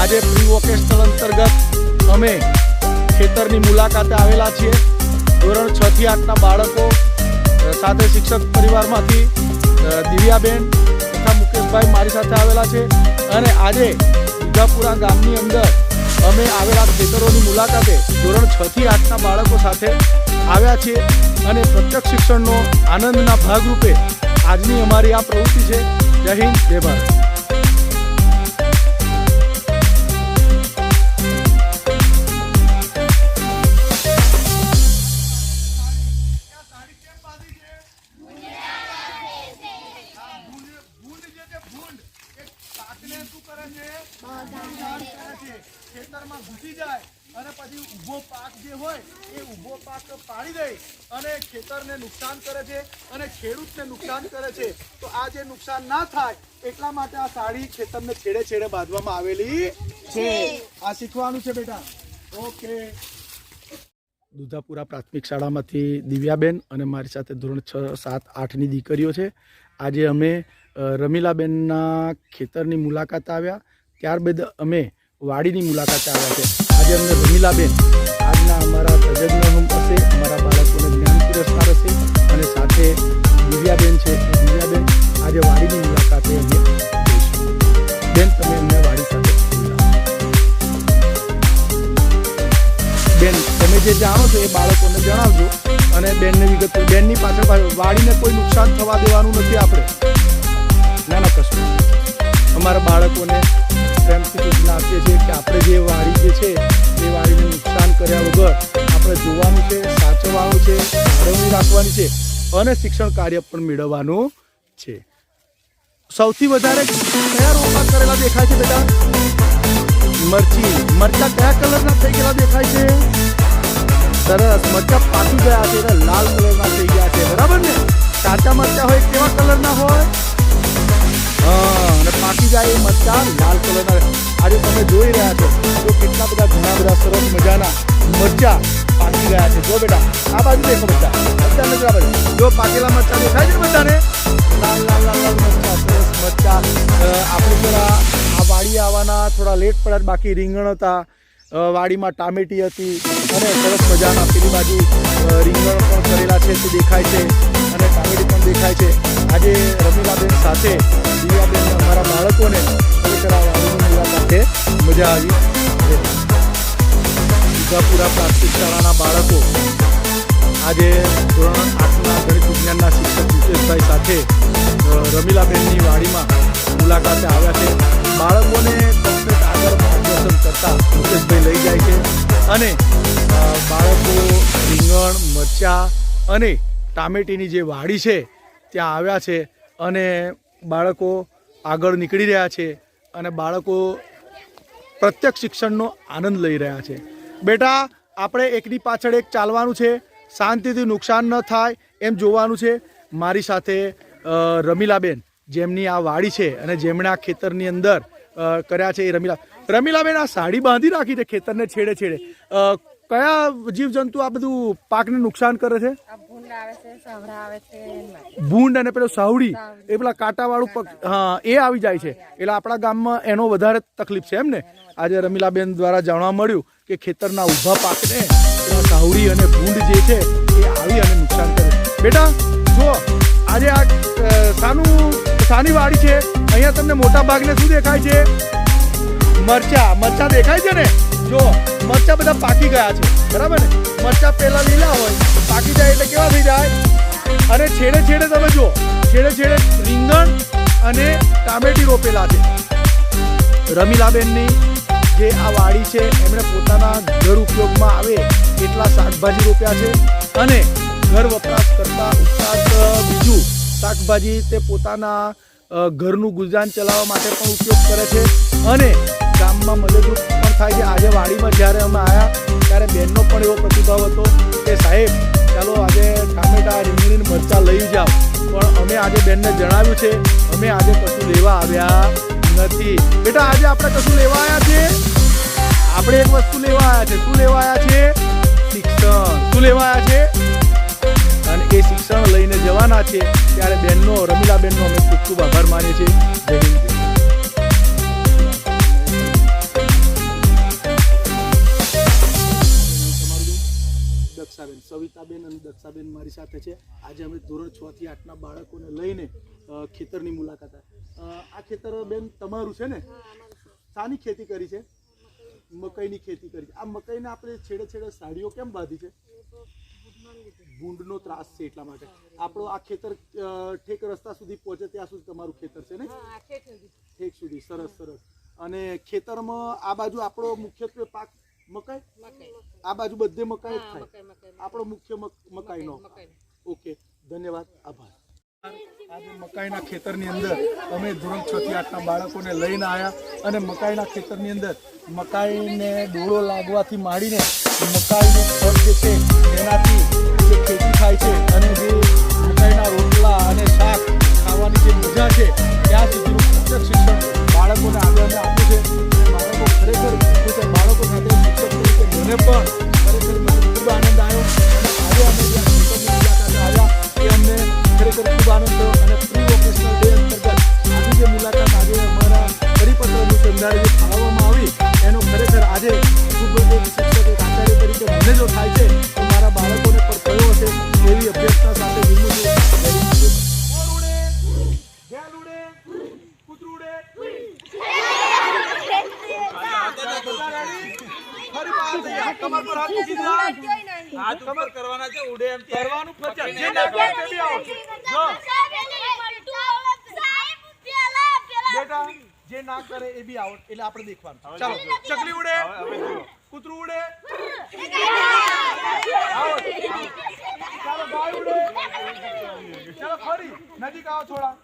આજે pre vocational અંતર્ગત અમે ખેતરની મુલાકાતે આવેલા છીએ. ધોરણ છ થી આઠના બાળકો સાથે શિક્ષક પરિવારમાંથી દિવ્યાબેન તથા મુકેશભાઈ મારી સાથે આવેલા છે. અને આજે ઉદાપુરા ગામની અંદર અમે આવેલા ખેતરોની મુલાકાતે ધોરણ છ થી આઠના બાળકો સાથે આવ્યા છીએ. અને પ્રત્યક્ષ શિક્ષણનો આનંદના ભાગરૂપે આજની અમારી આ પ્રવૃત્તિ છે. જય હિન્દ, જય ભારત. ખેતરમાં ઘૂસી જાય અને પછી ઊભો પાક જે હોય એ ઊભો પાક પાડી દે અને ખેતરને નુકસાન કરે છે અને ખેડૂતને નુકસાન કરે છે. તો આ જે નુકસાન ના થાય એટલા માટે આ સાડી ખેતરને છેડે છેડે બાંધવામાં આવેલી છે. આ શીખવાનું છે બેટા. ઓકે. દુધાપુરા પ્રાથમિક શાળામાંથી દિવ્યાબેન અને મારી સાથે ધોરણ છ, સાત, આઠની દીકરીઓ છે. આજે અમે રમીલાબેનના ખેતરની મુલાકાત આવ્યા. ત્યારબાદ અમે વાડીની મુલાકાતે આવ્યા છે. આજે અમને રમીલાબેન આજના અમારા તજજ્ઞ હશે, અમારા બાળકોને જ્ઞાન પુરસ્કાર હશે અને સાથે દિવ્યાબેન છે. દિવ્યાબેન આજે વાડીની મુલાકાતે અમે બેન, તમે અમને વાડી સાથે બેન, તમે જે જાણો છો એ બાળકોને જણાવજો. અને બેનને વિગત બેનની પાછળ વાડીને કોઈ નુકસાન થવા દેવાનું નથી આપણે. ના ના અમારા બાળકોને પ્રેમથી સૂચના આપીએ છીએ કે આપણે જે વાડી જે છે, એ વાડીને નુકસાન કર્યા વગર આપણે જોવાનું છે, સાચવવાનું છે, જાળવણી રાખવાની છે અને શિક્ષણ કાર્ય પણ મેળવવાનું છે. સૌથી વધારે કયા રોપા કરેલા દેખાય છે બેટા? મરચી. મરચા કયા કલરના થઈ ગયેલા દેખાય છે? સરસ. મરચા પાકી ગયા છે લાલ કલરના થઈ ગયા છે. બરાબર ને? કાચા મરચા હોય કેવા કલરના હોય? હા, અને પાકી જાય એ મરચા લાલ કલરના. આજે તમે જોઈ રહ્યા છો જો કેટલા બધા ઘણા બધા સરસ મજાના મરચા પાકી ગયા છે. જો બેટા, આ બાજુ દેખો બધા નજર આ બાજુ. જો પાકેલા મરચા દેખાય છે બધાને? લાલ લાલ લાલ લાલ મરચા, સરસ મરચા. આપણે જરા આ વાડી આવવાના થોડા લેટ પડ્યા બાકી રીંગણ હતા. વાડીમાં ટામેટી હતી. અને સરસ મજાના પેલી બાજુ રીંગણ પણ કરેલા છે, તે દેખાય છે. અને કામેડી પણ દેખાય છે. આજે રમીલાબેન સાથે દિવ્યાબેન અમારા બાળકોને આ વાડીની મુલાકાતે મજા આવી. દુર્ગાપુરા પ્રાથમિક શાળાના બાળકો આજે ધોરણ આઠના ગણિત વિજ્ઞાનના શિક્ષક મુકેશભાઈ સાથે રમીલાબેનની વાડીમાં મુલાકાતે આવ્યા છે. બાળકોને કમ્પ્લેટ આગળ માર્ગદર્શન કરતા મુકેશભાઈ લઈ જાય છે. અને બાળકો રીંગણ, મરચાં અને ટામેટીની જે વાડી છે, ત્યાં આવ્યા છે અને બાળકો આગળ નીકળી રહ્યા છે અને બાળકો પ્રત્યક્ષ શિક્ષણનો આનંદ લઈ રહ્યા છે. બેટા, આપણે એકની પાછળ એક ચાલવાનું છે. શાંતિથી નુકસાન ન થાય એમ જોવાનું છે. મારી સાથે રમીલાબેન, જેમની આ વાડી છે અને જેમણે આ ખેતરની અંદર કર્યા છે એ રમીલા, રમીલાબેન, આ સાડી બાંધી રાખી છે ખેતરને છેડે છેડે. કયા જીવજંતુ આ બધું પાકને નુકસાન કરે છે? ભૂંડ અને પેલો સાવડી એ પેલા કાંટાવાળું પગ હા એ આવી જાય છે. એટલે આપણા ગામમાં એનો વધારે તકલીફ છે એમ ને? આજે રમીલાબેન દ્વારા જાણવા મળ્યું કે ખેતરના ઊભા પાકને સાવડી અને ભૂંડ જે છે એ આવી અને નુકસાન કરે છે. બેટા જો આજે આ સાનું સાની વાડી છે અહીંયા તમને મોટા ભાગને શું દેખાય છે? મરચા મરચા દેખાય છે ને? જો મરચા બધા પાકી ગયા છે. બરાબર ને? મરચા પહેલા લીલા હોય, પાકી જાય એટલે કેવા થઈ જાય? અને છેડે છેડે તમે જુઓ, છેડે છેડે રીંગણ અને ટામેટી રોપેલા છે. રમીલાબેનની જે આ વાડી છે, એમણે પોતાના ઘર ઉપયોગમાં આવે એટલા શાકભાજી રોપ્યા છે અને ઘર વપરાશ કરતા ઉપરાંત બીજું શાકભાજી તે પોતાના ઘરનું ગુજરાન ચલાવવા માટે પણ ઉપયોગ કરે છે અને ગામમાં મદદરૂપ થાય છે. આજે વાડીમાં જ્યારે અમે આવ્યા ત્યારે બેનનો પણ એવો પ્રતિભાવ હતો કે, સાહેબ, ચાલો આજે ટામેટા રીંગણીને મરચાં લઈ જાઓ. પણ અમે આજે બેનને જણાવ્યું છે, અમે આજે કશું લેવા આવ્યા નથી. બેટા, આજે આપણે કશું લેવા આવ્યા છે આપણે એક વસ્તુ લેવા આવ્યા છે. શું લેવા આવ્યા છે શિક્ષણ. શું લેવા આવ્યા છે? અને એ શિક્ષણ લઈને જવાના છે, ત્યારે બેનનો, રમીલાબેનનો અમે ખૂબ ખૂબ આભાર માનીએ છીએ. જય હિન્દ. અસ્મિતાબેન અને દક્ષાબેન મારી સાથે છે. આજે અમે ધોરણ છ થી આઠના બાળકોને લઈને ખેતરની મુલાકાત. આ ખેતર બેન તમારું છે ને? શાની ખેતી કરી છે? મકાઈની ખેતી કરી છે. આ મકાઈને આપણે છેડે છેડે સાડીઓ કેમ બાંધી છે? ભૂંડનો ત્રાસ છે એટલા માટે. આપણો આ ખેતર ઠેક રસ્તા સુધી પહોંચે ત્યાં સુધી તમારું ખેતર છે ને? ઠેક સુધી. સરસ સરસ. અને ખેતરમાં આ બાજુ આપણો મુખ્યત્વે પાક મકાઈ? આ બાજુ બધે મકાઈ જ થાય. આપણો મુખ્ય મક- મકાઈનો ઓકે ધન્યવાદ આભાર. આજે મકાઈના ખેતરની અંદર અમે ધોરણ છ થી આઠના બાળકોને લઈને આવ્યા અને મકાઈના ખેતરની અંદર મકાઈને ડોળો લાગવાથી માંડીને મકાઈનું ફળ જે છે કમર પર હાથ મૂકી દો. હાથ ઉપર કરવાના છે ઉડે એમ કરવાનું ફરજિયાત. જે ના કરે તે બી આવો. જો, બેટા જે ના કરે એ બી આઉટ એટલે આપણે દેખવાનું. ચાલો. ચકલી ઉડે. કૂતરું ઉડે. ચાલો ગાય ઉડે. ચાલો ફરી. નજીક આવો થોડા.